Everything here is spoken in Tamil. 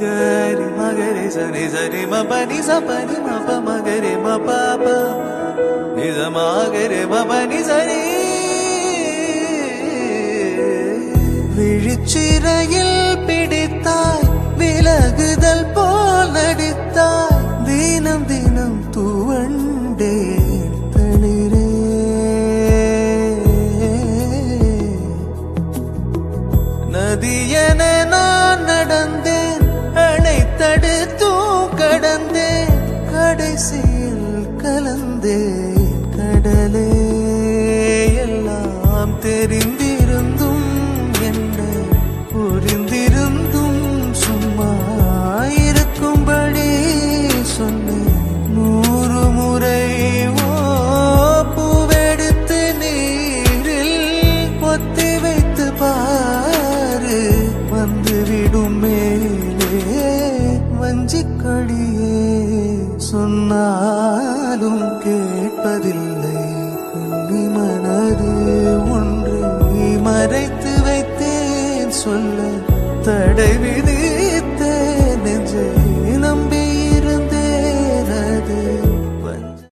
గరి మగరి సని సరి మ పని స పని మ ప మగరి మ ప ప నిజ మగరి మ పని సరి விழிச்சிறையில் பிடித்தாய் விலகுதல் போல் நடித்தாய் தினம் தினம் தூவண்டே தளிரே நதியென நான் தெரிந்திருந்தும் என்ன புரிந்திருந்தும் சும்மா இருக்கும்படி சொன்னேன் நூறு முறை பூவெடுத்து நீரில் பொத்தி வைத்து பாரு. வந்துவிடும் மேலே வஞ்சிக்கடியே. சொன்னாலும் கேட்பதில்லை. மறைத்து வைத்தேன் சொல்ல தடை விதி